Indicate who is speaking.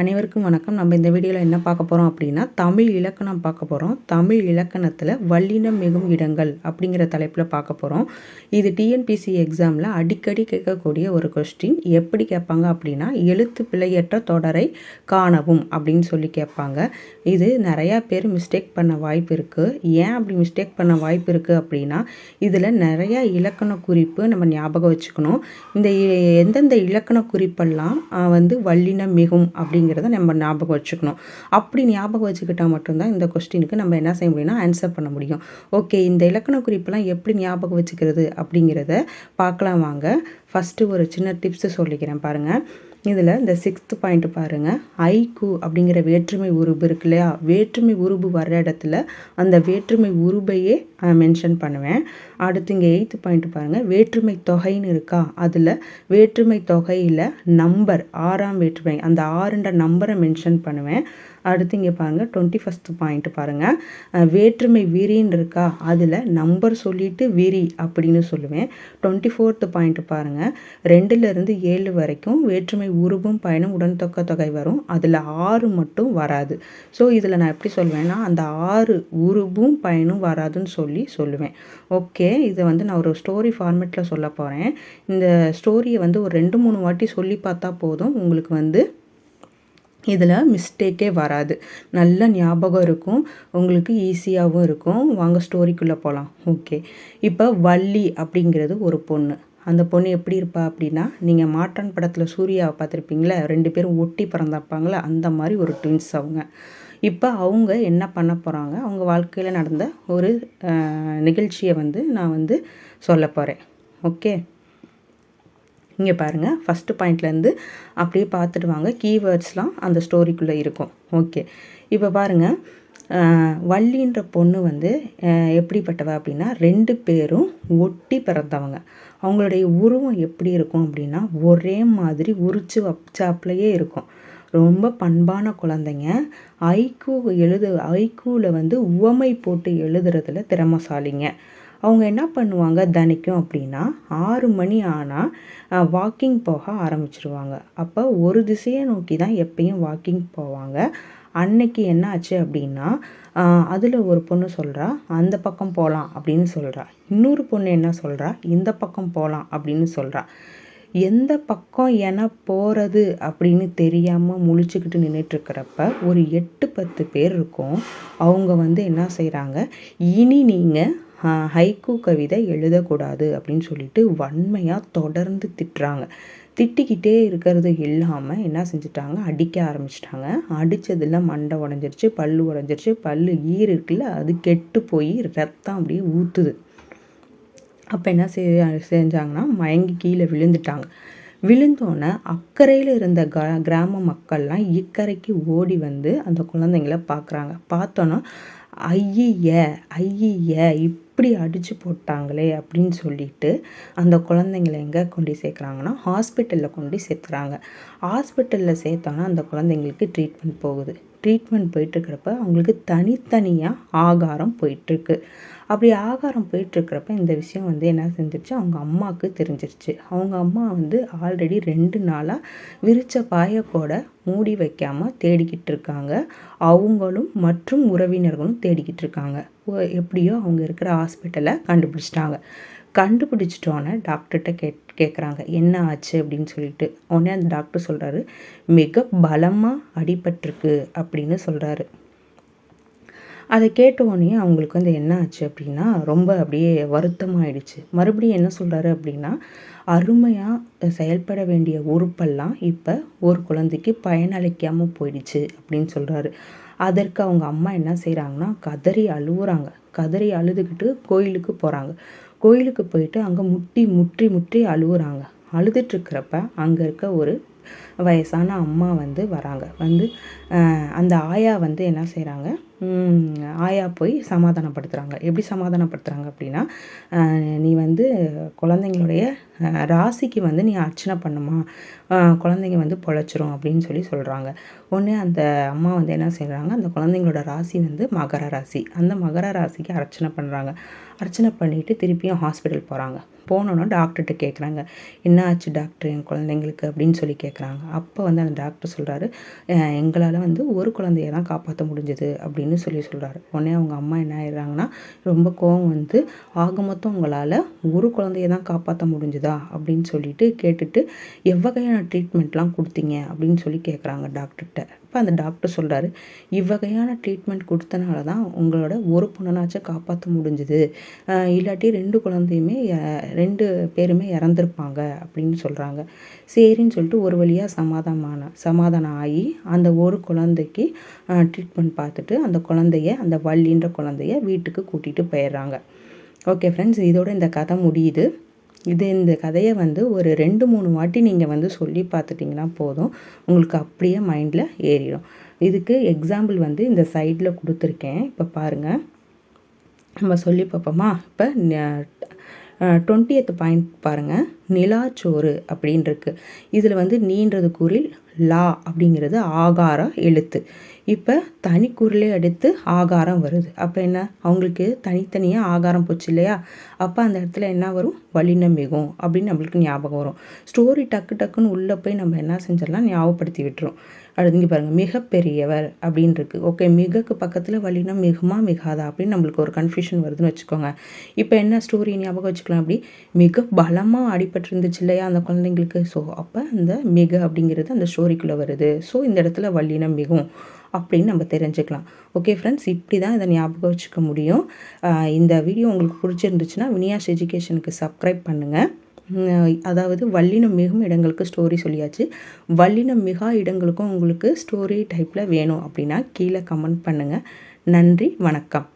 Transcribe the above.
Speaker 1: அனைவருக்கும் வணக்கம். நம்ம இந்த வீடியோவில் என்ன பார்க்க போகிறோம் அப்படின்னா தமிழ் இலக்கணம் பார்க்க போகிறோம் தமிழ் இலக்கணத்தில் வல்லினம் மிகும் இடங்கள் அப்படிங்கிற தலைப்பில் பார்க்க போகிறோம் இது டிஎன்பிசி எக்ஸாமில் அடிக்கடி கேட்கக்கூடிய ஒரு கொஸ்டின் எப்படி கேட்பாங்க அப்படின்னா எழுத்து பிழையற்ற தொடரை காணவும் அப்படின்னு சொல்லி கேட்பாங்க. இது நிறையா பேர் மிஸ்டேக் பண்ண வாய்ப்பு இருக்குது ஏன் அப்படி மிஸ்டேக் பண்ண வாய்ப்பு இருக்குது அப்படின்னா இதில் நிறையா இலக்கண குறிப்பு நம்ம ஞாபகம் வச்சுக்கணும். இந்த எந்தெந்த இலக்கண குறிப்பெல்லாம் வந்து வல்லினம் மிகும் அப்படி அப்படிங்கிறத நம்ம ஞாபகம் வச்சுக்கணும். அப்படி ஞாபகம் வச்சுக்கிட்டால் மட்டும்தான் இந்த கொஸ்டினுக்கு நம்ம என்ன செய்ய முடியும்னா ஆன்சர் பண்ண முடியும். ஓகே இந்த இலக்கண குறிப்பெல்லாம் எப்படி ஞாபகம் வச்சுக்கிறது அப்படிங்கிறத பார்க்கலாம் வாங்க. ஃபஸ்ட்டு ஒரு சின்ன டிப்ஸு சொல்லிக்கிறேன் பாருங்கள் இதில் இந்த சிக்ஸ்த்து பாயிண்ட் பாருங்கள் ஐக்கு அப்படிங்கிற வேற்றுமை உருபு இருக்கு இல்லையா? வேற்றுமை உருபு வர்ற இடத்துல அந்த வேற்றுமை உருபையே மென்ஷன் பண்ணுவேன். அடுத்து இங்கே எயித்து பாயிண்ட் பாருங்கள் வேற்றுமை தொகைன்னு இருக்கா? அதில் வேற்றுமை தொகையில் நம்பர் ஆறாம் வேற்றுமை அந்த ஆறுன்ற நம்பரை மென்ஷன் பண்ணுவேன். அடுத்து இங்கே பாருங்கள் டுவெண்ட்டி ஃபஸ்ட்டு பாயிண்ட் பாருங்கள் வேற்றுமை விரின்னு இருக்கா? அதில் நம்பர் சொல்லிவிட்டு விரி அப்படின்னு சொல்லுவேன். டுவெண்ட்டி ஃபோர்த்து பாயிண்ட் பாருங்கள் ரெண்டுலேருந்து ஏழு வரைக்கும் வேற்றுமை உருவும் பயணம் உடன்தொக்க தொகை வரும். அதில் ஆறு மட்டும் வராது. ஸோ இதில் நான் எப்படி சொல்லுவேன்னா அந்த ஆறு உருவும் பயனும் வராதுன்னு சொல்லி சொல்லுவேன். ஓகே இதை வந்து நான் ஒரு ஸ்டோரி ஃபார்மேட்டில் சொல்ல போகிறேன் இந்த ஸ்டோரியை வந்து ஒரு ரெண்டு மூணு வாட்டி சொல்லி பார்த்தா போதும். உங்களுக்கு வந்து இதில் மிஸ்டேக்கே வராது. நல்ல ஞாபகம் இருக்கும். உங்களுக்கு ஈஸியாகவும் இருக்கும். வாங்க ஸ்டோரிக்குள்ளே போகலாம் ஓகே இப்போ வள்ளி அப்படிங்கிறது ஒரு பொண்ணு. அந்த பொண்ணு எப்படி இருப்பா அப்படின்னா நீங்கள் மாற்றான் படத்தில் சூர்யாவை பார்த்துருப்பீங்களே ரெண்டு பேரும் ஒட்டி பிறந்தாப்பாங்களே அந்த மாதிரி ஒரு ட்வின்ஸ் அவங்க. இப்போ அவங்க என்ன பண்ண போகிறாங்க அவங்க வாழ்க்கையில் நடந்த ஒரு நிகழ்ச்சியை வந்து நான் வந்து சொல்ல போகிறேன் ஓகே இங்கே பாருங்கள் ஃபஸ்ட்டு பாயிண்ட்லேருந்து அப்படியே பார்த்துட்டு வாங்க கீவேர்ட்ஸ்லாம் அந்த ஸ்டோரிக்குள்ளே இருக்கும். ஓகே இப்போ பாருங்கள் வள்ளின்ற பொண்ணு வந்து எப்படிப்பட்டவ அப்படின்னா ரெண்டு பேரும் ஒட்டி பிறந்தவங்க. அவங்களுடைய உருவம் எப்படி இருக்கும் அப்படின்னா ஒரே மாதிரி உரிச்சு வச்சாப்லேயே இருக்கும். ரொம்ப பண்பான குழந்தைங்க. ஐக்கூ எழுது ஐக்கூவில் வந்து உவமை போட்டு எழுதுறதுல திறமசாலிங்க. அவங்க என்ன பண்ணுவாங்க தினைக்கும் அப்படின்னா ஆறு மணி ஆனால் வாக்கிங் போக ஆரம்பிச்சிருவாங்க. அப்போ ஒரு திசையை நோக்கி தான் எப்பயும் வாக்கிங் போவாங்க. அன்னைக்கு என்ன ஆச்சு அப்படின்னா அதில் ஒரு பொண்ணு சொல்கிறா அந்த பக்கம் போகலாம் அப்படின்னு சொல்கிறா இன்னொரு பொண்ணு என்ன சொல்கிறா இந்த பக்கம் போகலாம் அப்படின்னு சொல்கிறா எந்த பக்கம் என போகிறது அப்படின்னு தெரியாமல் முழிச்சுக்கிட்டு நின்றுட்டுருக்கிறப்ப ஒரு எட்டு பத்து பேர் இருக்கும். அவங்க வந்து என்ன செய்கிறாங்க இனி நீங்கள் ஹைக்கூ கவிதை எழுதக்கூடாது அப்படின்னு சொல்லிட்டு வன்மையாக தொடர்ந்து திட்டுறாங்க. திட்டிக்கிட்டே இருக்கிறது இல்லாமல் என்ன செஞ்சுட்டாங்க? அடிக்க ஆரம்பிச்சிட்டாங்க. அடித்ததில் மண்டை உடஞ்சிருச்சு பல் உடஞ்சிருச்சு பல் ஈர் இருக்குல்ல அது கெட்டு போய் ரத்தம் அப்படியே ஊற்றுது அப்போ என்ன செஞ்சாங்கன்னா மயங்கி கீழே விழுந்துட்டாங்க. விழுந்தோன்னே அக்கறையில் இருந்த க கிராம மக்கள்லாம் இக்கரைக்கு ஓடி வந்து அந்த குழந்தைங்கள பார்க்குறாங்க பார்த்தோன்னா ஐய ஐய இப்படி அடித்து போட்டாங்களே அப்படின்னு சொல்லிட்டு அந்த குழந்தைங்கள எங்கே கொண்டு சேர்க்குறாங்கன்னா ஹாஸ்பிட்டலில் கொண்டு சேர்த்துறாங்க. ஹாஸ்பிட்டலில் சேர்த்தோன்னா அந்த குழந்தைங்களுக்கு ட்ரீட்மெண்ட் போகுது. ட்ரீட்மெண்ட் போயிட்டுருக்கிறப்ப அவங்களுக்கு தனித்தனியாக ஆகாரம் போயிட்டுருக்கு அப்படி ஆகாரம் போயிட்டுருக்கிறப்ப இந்த விஷயம் வந்து என்ன செஞ்சிருச்சு? அவங்க அம்மாவுக்கு தெரிஞ்சிருச்சு. அவங்க அம்மா வந்து ஆல்ரெடி ரெண்டு நாளாக விரித்த பாயக்கோட மூடி வைக்காமல் தேடிக்கிட்டு இருக்காங்க அவங்களும் மற்றும் உறவினர்களும் தேடிக்கிட்டு இருக்காங்க எப்படியோ அவங்க இருக்கிற ஹாஸ்பிட்டலை கண்டுபிடிச்சிட்டாங்க. கண்டுபிடிச்சிட்டோன்னே டாக்டர்கிட்ட கேட் கேட்குறாங்க என்ன ஆச்சு? அப்படின்னு சொல்லிட்டு. உடனே அந்த டாக்டர் சொல்கிறாரு மிக பலமாக அடிபட்டிருக்கு அப்படின்னு சொல்கிறாரு அதை கேட்ட உடனே அவங்களுக்கு வந்து என்ன ஆச்சு அப்படின்னா ரொம்ப அப்படியே வருத்தமாயிடுச்சு. மறுபடியும் என்ன சொல்கிறாரு அப்படின்னா அருமையாக செயல்பட வேண்டிய உறுப்பெல்லாம் இப்போ ஒரு குழந்தைக்கு பயனளிக்காமல் போயிடுச்சு அப்படின்னு சொல்கிறாரு அதற்கு அவங்க அம்மா என்ன செய்கிறாங்கன்னா கதறி அழுவுறாங்க. கதறி அழுதுகிட்டு கோயிலுக்கு போகிறாங்க கோயிலுக்கு போயிட்டு அங்கே முட்டி முற்றி முற்றி அழுவுறாங்க. அழுதுட்டுருக்கிறப்ப அங்கே இருக்க ஒரு வயசான அம்மா வந்து வராங்க. வந்து அந்த ஆயா வந்து என்ன செய்கிறாங்க ஆயா போய் சமாதானப்படுத்துகிறாங்க எப்படி சமாதானப்படுத்துகிறாங்க அப்படின்னா நீ வந்து குழந்தைங்களுடைய ராசிக்கு வந்து நீ அர்ச்சனை பண்ணுமா குழந்தைங்க வந்து பொழைச்சிரும் அப்படின்னு சொல்லி சொல்கிறாங்க ஒன்று அந்த அம்மா வந்து என்ன செய்கிறாங்க அந்த குழந்தைங்களோட ராசி வந்து மகர ராசி. அந்த மகர ராசிக்கு அர்ச்சனை பண்ணுறாங்க அர்ச்சனை பண்ணிவிட்டு திருப்பியும் ஹாஸ்பிட்டல் போகிறாங்க போனோன்னா டாக்டர்கிட்ட கேட்குறாங்க என்ன ஆச்சு டாக்டர் என் குழந்தைங்களுக்கு? அப்படின்னு சொல்லி கேட்குறாங்க அப்போ வந்து அந்த டாக்டர் சொல்கிறாரு எங்களால் வந்து ஒரு குழந்தைய தான் காப்பாற்ற முடிஞ்சது. அப்படின்னு சொல்லி சொல்கிறாரு உடனே அவங்க அம்மா என்ன ஆயிடுறாங்கன்னா ரொம்ப கோவம் வந்து ஆக மொத்தம் உங்களால் ஒரு குழந்தைய தான் காப்பாற்ற முடிஞ்சுதா? அப்படின்னு சொல்லிட்டு கேட்டுட்டு எவ்வகையான ட்ரீட்மெண்ட்லாம் கொடுத்தீங்க? அப்படின்னு சொல்லி கேட்குறாங்க டாக்டர்கிட்ட அப்போ அந்த டாக்டர் சொல்கிறாரு இவ்வகையான ட்ரீட்மெண்ட் கொடுத்தனால தான் உங்களோட ஒரு பொண்ணனாச்சும் காப்பாற்ற முடிஞ்சுது. இல்லாட்டி ரெண்டு குழந்தையுமே ரெண்டு பேருமே இறந்துருப்பாங்க அப்படின்னு சொல்கிறாங்க சரின்னு சொல்லிட்டு ஒரு வழியாக சமாதானமான சமாதானம் ஆகி அந்த ஒரு குழந்தைக்கு ட்ரீட்மெண்ட் பார்த்துட்டு அந்த குழந்தைய அந்த வள்ளின்ற குழந்தைய வீட்டுக்கு கூட்டிகிட்டு போயிடுறாங்க. ஓகே ஃப்ரெண்ட்ஸ் இதோட இந்த கதை முடியுது. இது இந்த கதையை வந்து ஒரு ரெண்டு மூணு வாட்டி நீங்கள் வந்து சொல்லி பார்த்துட்டிங்கன்னா போதும். உங்களுக்கு அப்படியே மைண்டில் ஏறிடும். இதுக்கு எக்ஸாம்பிள் வந்து இந்த சைடில் கொடுத்துருக்கேன். இப்போ பாருங்கள் நம்ம சொல்லி பார்ப்போமா? இப்போ டுவெண்ட்டியத்து பாயிண்ட் பாருங்கள் நிலாச்சோறு அப்படின்ருக்கு. இதில் வந்து நீன்றது குரில் லா அப்படிங்கிறது ஆகார எழுத்து. இப்போ தனி குரலே அடுத்து ஆகாரம் வருது. அப்போ என்ன? அவங்களுக்கு தனித்தனியாக ஆகாரம் போச்சு இல்லையா? அப்போ அந்த இடத்துல என்ன வரும்? வலினம் மிகும் அப்படின்னு நம்மளுக்கு ஞாபகம் வரும். ஸ்டோரி டக்கு டக்குன்னு உள்ளே போய் நம்ம என்ன செஞ்சிடலாம்? ஞாபகப்படுத்தி விட்டுரும். அடுத்து இங்கே பாருங்கள் மிகப்பெரியவர் அப்படின்னு இருக்குது ஓகே மிகக்கு பக்கத்தில் வழினா மிகுமா மிகாதா அப்படின்னு நம்மளுக்கு ஒரு கன்ஃபியூஷன் வருதுன்னு வச்சுக்கோங்க. இப்போ என்ன ஸ்டோரி ஞாபகம் வச்சுக்கலாம் அப்படி? மிக பலமாக அடிபட்டிருந்துச்சு இல்லையா அந்த குழந்தைங்களுக்கு? ஸோ அப்போ அந்த மிக அப்படிங்கிறது அந்த ஸ்டோரிக்குள்ளே வருது. ஸோ இந்த இடத்துல வல்லினம் மிகும் அப்படின்னு நம்ம தெரிஞ்சுக்கலாம். ஓகே ஃப்ரெண்ட்ஸ் இப்படி தான் இதை ஞாபகம் வச்சுக்க முடியும். இந்த வீடியோ உங்களுக்கு பிடிச்சிருந்துச்சுன்னா வினியாஸ் எஜுகேஷனுக்கு சப்ஸ்கிரைப் பண்ணுங்கள் அதாவது வல்லினம் மிகும் இடங்களுக்கு ஸ்டோரி சொல்லியாச்சு. வல்லினம் மிகா இடங்களுக்கும் உங்களுக்கு ஸ்டோரி டைப்பில் வேணும் அப்படின்னா கீழே கமெண்ட் பண்ணுங்கள் நன்றி வணக்கம்.